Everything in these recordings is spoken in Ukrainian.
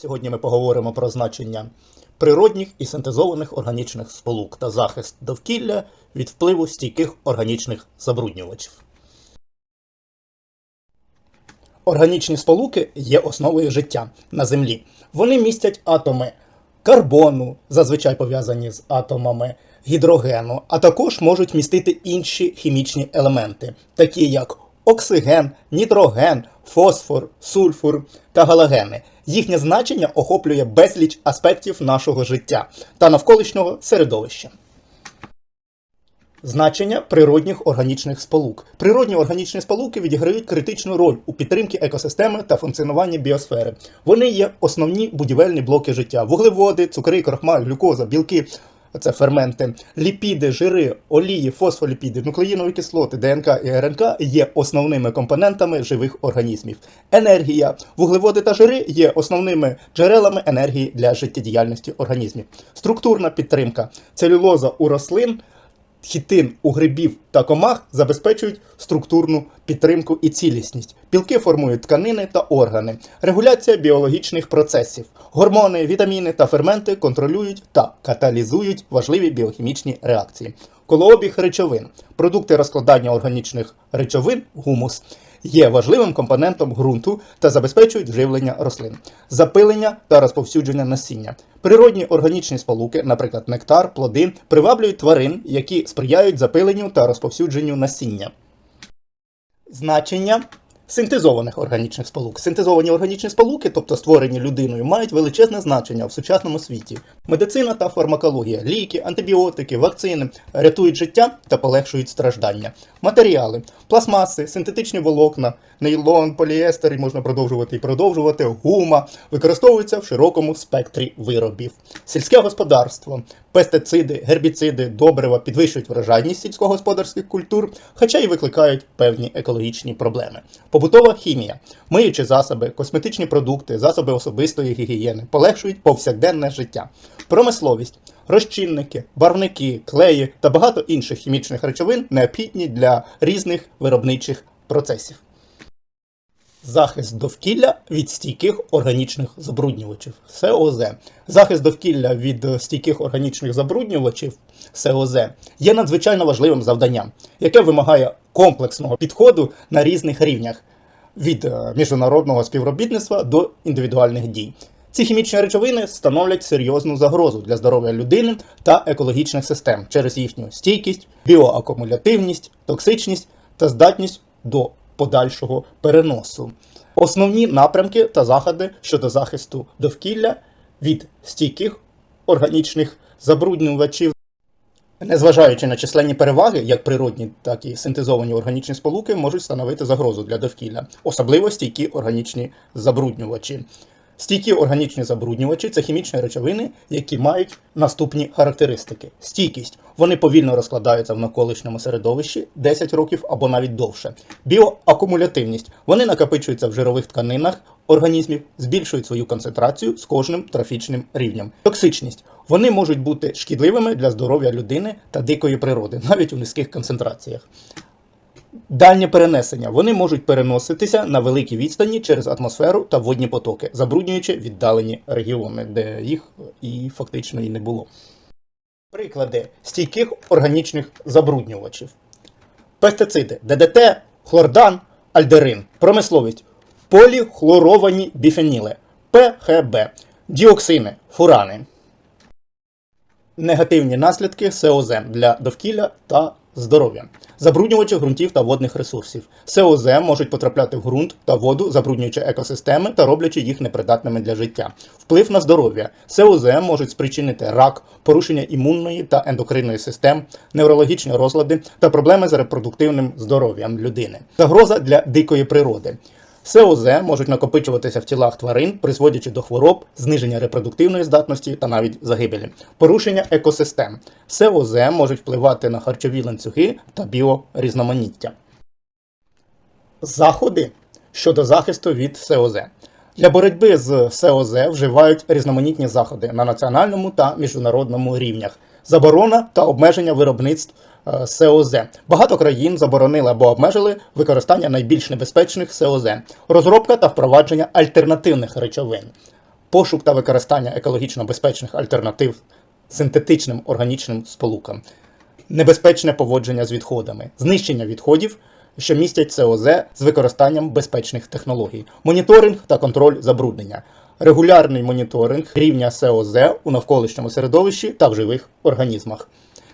Сьогодні ми поговоримо про значення природних і синтезованих органічних сполук та захист довкілля від впливу стійких органічних забруднювачів. Органічні сполуки є основою життя на Землі. Вони містять атоми карбону, зазвичай пов'язані з атомами гідрогену, а також можуть містити інші хімічні елементи, такі як оксиген, нітроген, фосфор, сульфур та галогени. Їхнє значення охоплює безліч аспектів нашого життя та навколишнього середовища. Значення природних органічних сполук. Природні органічні сполуки відіграють критичну роль у підтримці екосистеми та функціонуванні біосфери. Вони є основні будівельні блоки життя: вуглеводи, цукри, крохмаль, глюкоза, білки. Це ферменти, ліпіди, жири, олії, фосфоліпіди, нуклеїнові кислоти, ДНК і РНК є основними компонентами живих організмів. Енергія, вуглеводи та жири є основними джерелами енергії для життєдіяльності організмів. Структурна підтримка, целюлоза у рослин хітин у грибів та комах забезпечують структурну підтримку і цілісність. Пілки формують тканини та органи, регуляція біологічних процесів, гормони, вітаміни та ферменти контролюють та каталізують важливі біохімічні реакції. Колообіг речовин, продукти розкладання органічних речовин, гумус. Є важливим компонентом ґрунту та забезпечують живлення рослин, запилення та розповсюдження насіння. Природні органічні сполуки, наприклад, нектар, плоди, приваблюють тварин, які сприяють запиленню та розповсюдженню насіння. Значення синтезованих органічних сполук. Синтезовані органічні сполуки, тобто створені людиною, мають величезне значення в сучасному світі. Медицина та фармакологія, ліки, антибіотики, вакцини рятують життя та полегшують страждання. Матеріали, пластмаси, синтетичні волокна, нейлон, поліестер, можна продовжувати і продовжувати, гума використовуються в широкому спектрі виробів. Сільське господарство, пестициди, гербіциди, добрива підвищують врожайність сільськогосподарських культур, хоча й викликають певні екологічні проблеми. Побутова хімія, миючі засоби, косметичні продукти, засоби особистої гігієни полегшують повсякденне життя. Промисловість, розчинники, барвники, клеї та багато інших хімічних речовин необхідні для різних виробничих процесів. Захист довкілля від стійких органічних забруднювачів СОЗ. Захист довкілля від стійких органічних забруднювачів СОЗ є надзвичайно важливим завданням, яке вимагає комплексного підходу на різних рівнях від е, міжнародного співробітництва до індивідуальних дій. Ці хімічні речовини становлять серйозну загрозу для здоров'я людини та екологічних систем через їхню стійкість, біоакумулятивність, токсичність та здатність до подальшого переносу. Основні напрямки та заходи щодо захисту довкілля від стійких органічних забруднювачів. Незважаючи на численні переваги, як природні, так і синтезовані органічні сполуки можуть становити загрозу для довкілля, особливо стійкі органічні забруднювачі. Стійкі органічні забруднювачі це хімічні речовини, які мають наступні характеристики: стійкість. Вони повільно розкладаються в навколишньому середовищі 10 років або навіть довше. Біоакумулятивність. Вони накопичуються в жирових тканинах організмів, збільшують свою концентрацію з кожним трофічним рівнем. Токсичність. Вони можуть бути шкідливими для здоров'я людини та дикої природи, навіть у низьких концентраціях. Дальнє перенесення. Вони можуть переноситися на великій відстані через атмосферу та водні потоки, забруднюючи віддалені регіони, де їх і фактично і не було. Приклади стійких органічних забруднювачів. Пестициди ДДТ, хлордан, альдерин, промисловість, поліхлоровані біфеніли, ПХБ, діоксини, фурани. Негативні наслідки СОЗ для довкілля та здоров'я. Забруднювачі ґрунтів та водних ресурсів. СОЗ можуть потрапляти в ґрунт та воду, забруднюючи екосистеми та роблячи їх непридатними для життя. Вплив на здоров'я. СОЗ можуть спричинити рак, порушення імунної та ендокринної систем, неврологічні розлади та проблеми з репродуктивним здоров'ям людини. Загроза для дикої природи. СОЗ можуть накопичуватися в тілах тварин, призводячи до хвороб, зниження репродуктивної здатності та навіть загибелі, порушення екосистем. СОЗ можуть впливати на харчові ланцюги та біорізноманіття. Заходи щодо захисту від СОЗ. Для боротьби з СОЗ вживають різноманітні заходи на національному та міжнародному рівнях. Заборона та обмеження виробництв СОЗ. Багато країн заборонили або обмежили використання найбільш небезпечних СОЗ, розробка та впровадження альтернативних речовин. пошук та використання екологічно безпечних альтернатив синтетичним органічним сполукам, небезпечне поводження з відходами, знищення відходів, що містять СОЗ з використанням безпечних технологій, моніторинг та контроль забруднення, регулярний моніторинг рівня СОЗ у навколишньому середовищі та в живих організмах,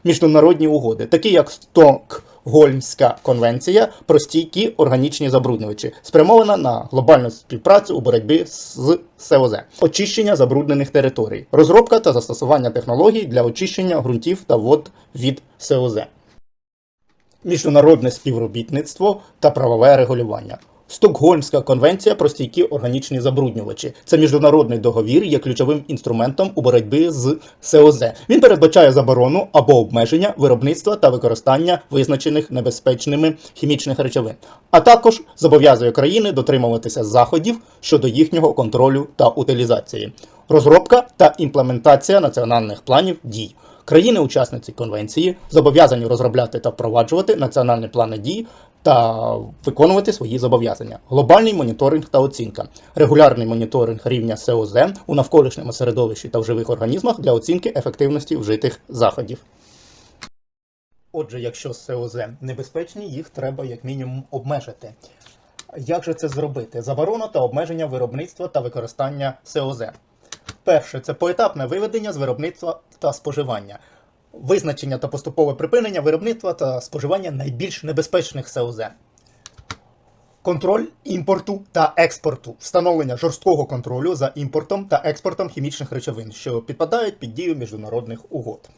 міжнародні угоди, такі як Стокгольмська конвенція про стійкі органічні забруднювачі, спрямована на глобальну співпрацю у боротьбі з СОЗ, очищення забруднених територій, розробка та застосування технологій для очищення ґрунтів та вод від СОЗ міжнародне співробітництво та правове регулювання. Стокгольмська конвенція про стійкі органічні забруднювачі. Це міжнародний договір, є ключовим інструментом у боротьбі з СОЗ. Він передбачає заборону або обмеження виробництва та використання визначених небезпечними хімічних речовин, а також зобов'язує країни дотримуватися заходів щодо їхнього контролю та утилізації, розробка та імплементація національних планів дій. Країни-учасниці конвенції зобов'язані розробляти та впроваджувати національні плани дій та виконувати свої зобов'язання. Глобальний моніторинг та оцінка, регулярний моніторинг рівня СОЗ у навколишньому середовищі та в живих організмах для оцінки ефективності вжитих заходів. Отже, якщо СОЗ небезпечні, їх треба як мінімум обмежити. Як же це зробити? Заборона та обмеження виробництва та використання СОЗ. Перше це поетапне виведення з виробництва та споживання, визначення та поступове припинення виробництва та споживання найбільш небезпечних СОЗ. Контроль імпорту та експорту, встановлення жорсткого контролю за імпортом та експортом хімічних речовин, що підпадають під дію міжнародних угод.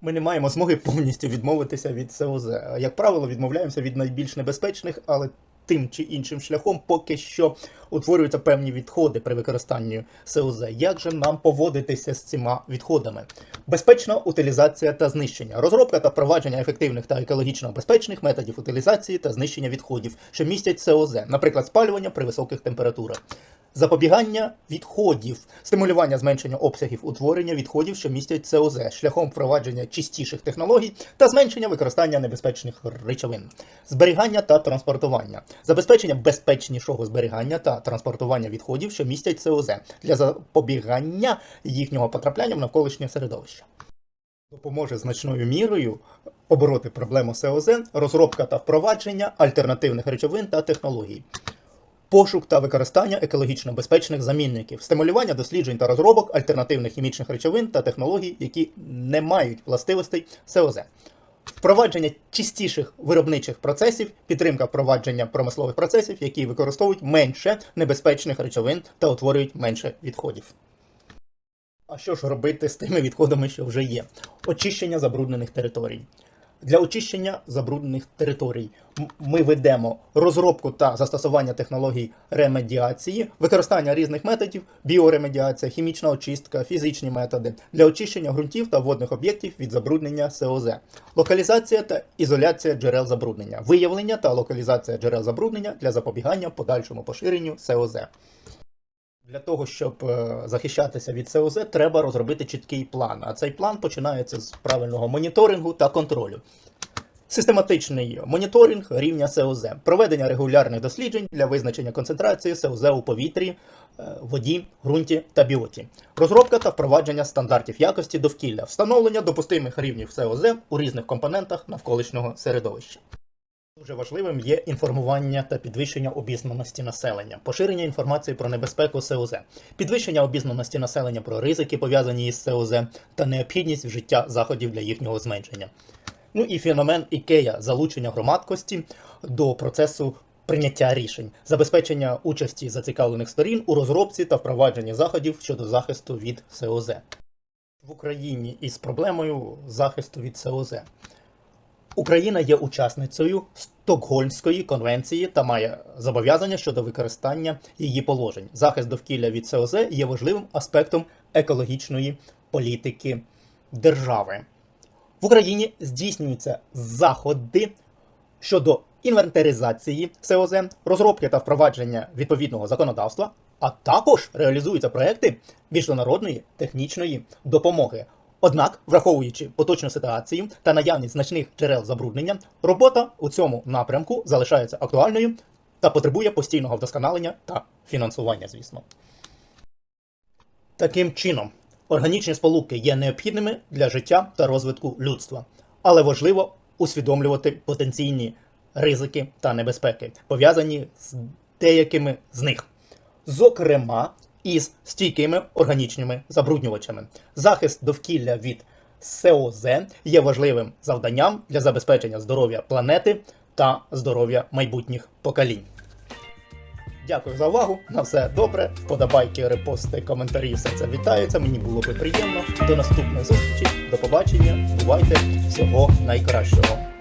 Ми не маємо змоги повністю відмовитися від СОЗ. Як правило, відмовляємося від найбільш небезпечних, але тим чи іншим шляхом поки що утворюються певні відходи при використанні СОЗ. Як же нам поводитися з цими відходами? Безпечна утилізація та знищення, розробка та впровадження ефективних та екологічно безпечних методів утилізації та знищення відходів, що містять СОЗ, наприклад, спалювання при високих температурах. Запобігання відходів, стимулювання зменшення обсягів утворення відходів, що містять СОЗ, шляхом впровадження чистіших технологій та зменшення використання небезпечних речовин, зберігання та транспортування, забезпечення безпечнішого зберігання та транспортування відходів, що містять СОЗ, для запобігання їхнього потрапляння в навколишнє середовище. Допоможе значною мірою побороти проблему СОЗ, розробка та впровадження альтернативних речовин та технологій пошук та використання екологічно безпечних замінників, стимулювання досліджень та розробок альтернативних хімічних речовин та технологій, які не мають властивостей СОЗ. Впровадження чистіших виробничих процесів, підтримка впровадження промислових процесів, які використовують менше небезпечних речовин та утворюють менше відходів. А що ж робити з тими відходами, що вже є? Очищення забруднених територій. Для очищення забруднених територій. Ми ведемо розробку та застосування технологій ремедіації, використання різних методів, біоремедіація, хімічна очистка, фізичні методи для очищення ґрунтів та водних об'єктів від забруднення СОЗ, локалізація та ізоляція джерел забруднення, виявлення та локалізація джерел забруднення для запобігання подальшому поширенню СОЗ. Для того, щоб е, захищатися від СОЗ, треба розробити чіткий план. А цей план починається з правильного моніторингу та контролю. Систематичний моніторинг рівня СОЗ, проведення регулярних досліджень для визначення концентрації СОЗ у повітрі, е, воді, ґрунті та біоті, розробка та впровадження стандартів якості довкілля, встановлення допустимих рівнів СОЗ у різних компонентах навколишнього середовища. Дуже важливим є інформування та підвищення обізнаності населення, поширення інформації про небезпеку СОЗ, підвищення обізнаності населення про ризики, пов'язані із СОЗ, та необхідність вжиття заходів для їхнього зменшення. Ну і феномен ікея залучення громадськості до процесу прийняття рішень, забезпечення участі зацікавлених сторін у розробці та впровадженні заходів щодо захисту від СОЗ. В Україні із проблемою захисту від СОЗ. Україна є учасницею Стокгольмської конвенції та має зобов'язання щодо використання її положень. Захист довкілля від СОЗ є важливим аспектом екологічної політики держави. В Україні здійснюються заходи щодо інвентаризації СОЗ, розробки та впровадження відповідного законодавства, а також реалізуються проекти міжнародної технічної допомоги. Однак, враховуючи поточну ситуацію та наявність значних джерел забруднення, робота у цьому напрямку залишається актуальною та потребує постійного вдосконалення та фінансування, звісно. Таким чином, органічні сполуки є необхідними для життя та розвитку людства, але важливо усвідомлювати потенційні ризики та небезпеки, пов'язані з деякими з них, зокрема із стійкими органічними забруднювачами. Захист довкілля від СОЗ є важливим завданням для забезпечення здоров'я планети та здоров'я майбутніх поколінь. Дякую за увагу. На все добре. Вподобайки, репости, коментарі, все це вітається. Мені було би приємно. До наступної зустрічі. До побачення. Бувайте всього найкращого.